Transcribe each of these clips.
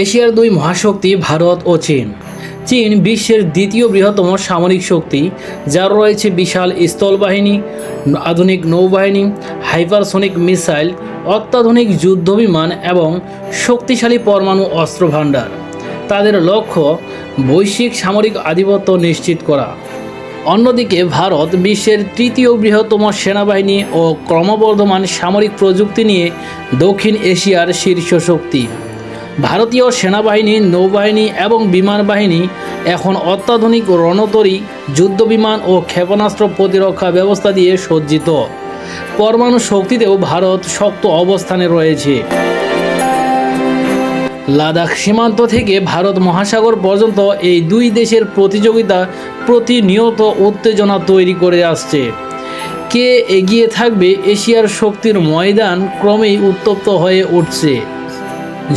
এশিয়ার দুই মহাশক্তি ভারত ও চীন। চীন বিশ্বের দ্বিতীয় বৃহত্তম সামরিক শক্তি, যার রয়েছে বিশাল স্থলবাহিনী, আধুনিক নৌবাহিনী, হাইপারসোনিক মিসাইল, অত্যাধুনিক যুদ্ধবিমান এবং শক্তিশালী পরমাণু অস্ত্র ভাণ্ডার তাদের লক্ষ্য বৈশ্বিক সামরিক আধিপত্য নিশ্চিত করা। অন্যদিকে ভারত বিশ্বের তৃতীয় বৃহত্তম সেনাবাহিনী ও ক্রমবর্ধমান সামরিক প্রযুক্তি নিয়ে দক্ষিণ এশিয়ার শীর্ষ শক্তি। ভারতীয় সেনাবাহিনী, নৌবাহিনী এবং বিমান বাহিনী এখন অত্যাধুনিক রণতরী, যুদ্ধবিমান ও ক্ষেপণাস্ত্র প্রতিরক্ষা ব্যবস্থা দিয়ে সজ্জিত। পরমাণু শক্তিতেও ভারত শক্ত অবস্থানে রয়েছে। লাদাখ সীমান্ত থেকে ভারত মহাসাগর পর্যন্ত এই দুই দেশের প্রতিযোগিতা প্রতিনিয়ত উত্তেজনা তৈরি করে আসছে। কে এগিয়ে থাকবে এশিয়ার শক্তির ময়দান ক্রমেই উত্তপ্ত হয়ে উঠছে।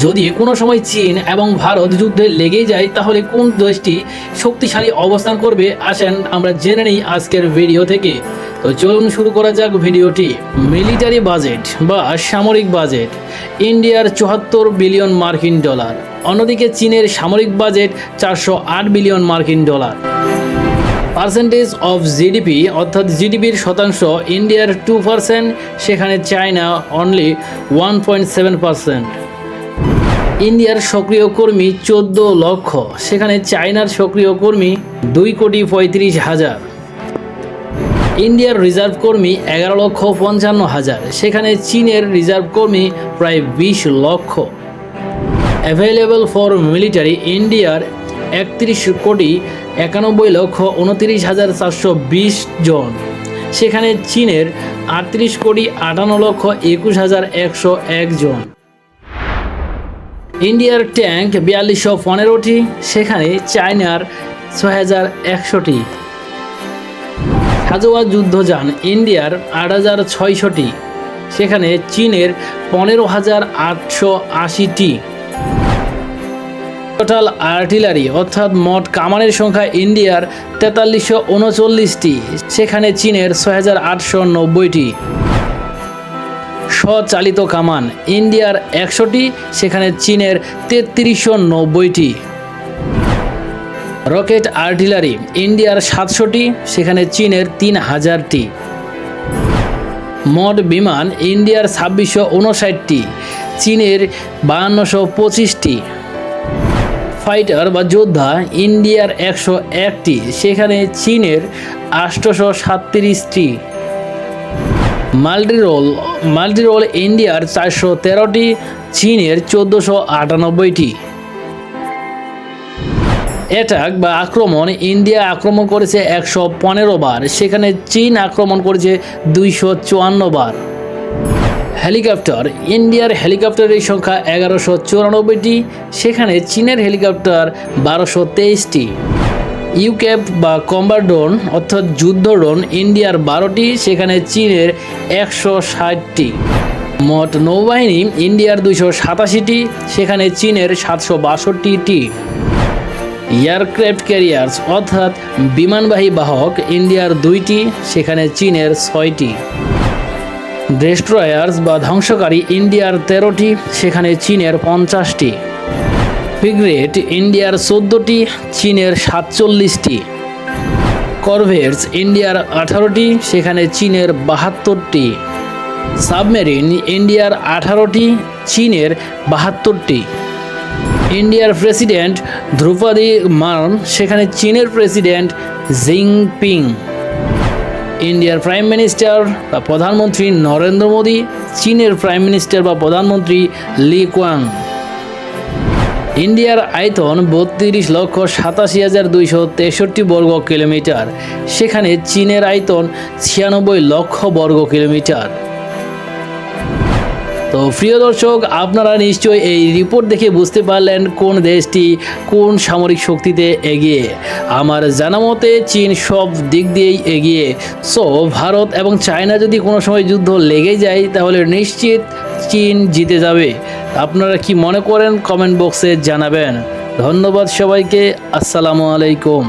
যদি কোনো সময় চীন এবং ভারত যুদ্ধে লেগেই যায়, তাহলে কোন দেশটি শক্তিশালী অবস্থান করবে আসেন আমরা জেনে নিই আজকের ভিডিও থেকে। তো চলুন শুরু করা যাক ভিডিওটি। মিলিটারি বাজেট বা সামরিক বাজেট, ইন্ডিয়ার চুয়াত্তর বিলিয়ন মার্কিন ডলার, অন্যদিকে চীনের সামরিক বাজেট চারশো আট বিলিয়ন মার্কিন ডলার। পার্সেন্টেজ অফ জিডিপি, অর্থাৎ জিডিপির শতাংশ ইন্ডিয়ার টু পার্সেন্ট, সেখানে China only one point seven percent ইন্ডিয়ার সক্রিয় কর্মী চোদ্দ লক্ষ, সেখানে চায়নার সক্রিয় কর্মী দুই কোটি পঁয়ত্রিশ হাজার। ইন্ডিয়ার রিজার্ভ কর্মী এগারো লক্ষ পঞ্চান্ন হাজার, সেখানে চীনের রিজার্ভ কর্মী প্রায় বিশ লক্ষ। অ্যাভেলেবল ফর মিলিটারি ইন্ডিয়ার একত্রিশ কোটি একানব্বই লক্ষ উনত্রিশ হাজার চারশো বিশ জন, সেখানে চীনের আটত্রিশ কোটি আটান্ন লক্ষ একুশ হাজার একশো এক জন। ইন্ডিয়ার ট্যাঙ্ক বিয়াল্লিশশো পনেরোটি, সেখানে চায়নার ছয় হাজার একশোটি। হাজোয়া যুদ্ধযান ইন্ডিয়ার আট হাজার ছয়শটি, সেখানে চীনের পনেরো হাজার আটশো আশিটি। টোটাল আর্টিলারি অর্থাৎ মোট কামানের সংখ্যা ইন্ডিয়ার তেতাল্লিশশো উনচল্লিশটি, সেখানে চীনের ছয় হাজার আটশো নব্বইটি। স্বচালিত কামান। ইন্ডিয়ার একশোটি, সেখানে চীনের তেত্রিশশো নব্বইটি। রকেট আর্টিলারি, ইন্ডিয়ার সাতশোটি, সেখানে চীনের তিন হাজারটি মড বিমান, ইন্ডিয়ার ছাব্বিশশো উনষাটটি। চীনের বায়ান্নশো পঁচিশটি। ফাইটার বা যোদ্ধা, ইন্ডিয়ার একশো একটি। সেখানে চীনের আষ্টশো সাতত্রিশটি মাল্টিরোল মাল্টিরোল ইন্ডিয়ার চারশো তেরোটি, চীনের চোদ্দোশো আটানব্বইটি। অ্যাটাক বা আক্রমণ ইন্ডিয়া আক্রমণ করেছে একশো পনেরো বার, সেখানে চীন আক্রমণ করেছে দুইশো চুয়ান্ন বার। হেলিকপ্টার, ইন্ডিয়ার হেলিকপ্টারের সংখ্যা এগারোশো চুরানব্বইটি, সেখানে চীনের হেলিকপ্টার বারোশো তেইশটি। ইউক্যাপ বা কম্বার ড্রোন অর্থাৎ যুদ্ধ ড্রোন ইন্ডিয়ার বারোটি, সেখানে চীনের একশো ষাটটি। মোট নৌবাহিনী ইন্ডিয়ার দুশো সাতাশিটি, সেখানে চীনের সাতশো বাষট্টিটি। এয়ারক্রাফট ক্যারিয়ার্স অর্থাৎ বিমানবাহী বাহক ইন্ডিয়ার দুইটি, সেখানে চীনের ছয়টি। ডেস্ট্রয়ার্স বা ধ্বংসকারী ইন্ডিয়ার তেরোটি, সেখানে চীনের পঞ্চাশটি। ফিগ্রেট ইন্ডিয়ার চোদ্দোটি, চীনের সাতচল্লিশটি। করভেটস ইন্ডিয়ার আঠারোটি, সেখানে চীনের বাহাত্তরটি। সাবমেরিন ইন্ডিয়ার আঠারোটি, চীনের বাহাত্তরটি। ইন্ডিয়ার প্রেসিডেন্ট ধ্রুপদী মার্ন সেখানে চীনের প্রেসিডেন্ট জিংপিং ইন্ডিয়ার প্রাইম মিনিস্টার বা প্রধানমন্ত্রী নরেন্দ্র মোদী, চীনের প্রাইম মিনিস্টার বা প্রধানমন্ত্রী লি কোয়াং। ইন্ডিয়ার আয়তন বত্রিশ লক্ষ সাতাশি হাজার দুইশো তেষট্টি বর্গ কিলোমিটার। সেখানে চীনের আয়তন ছিয়ানব্বই লক্ষ বর্গ কিলোমিটার। তো প্রিয় দর্শক, আপনারা নিশ্চয়ই এই রিপোর্ট দেখে বুঝতে পারলেন কোন দেশটি কোন সামরিক শক্তিতে এগিয়ে। আমার জানা মতে চীন সব দিক দিয়েই এগিয়ে। সো, ভারত এবং চায়না যদি কোনো সময় যুদ্ধ লেগে যায়, তাহলে নিশ্চিত চীন জিতে যাবে। আপনারা কি মনে করেন কমেন্ট বক্সে জানাবেন। ধন্যবাদ সবাইকে। আসসালামু আলাইকুম।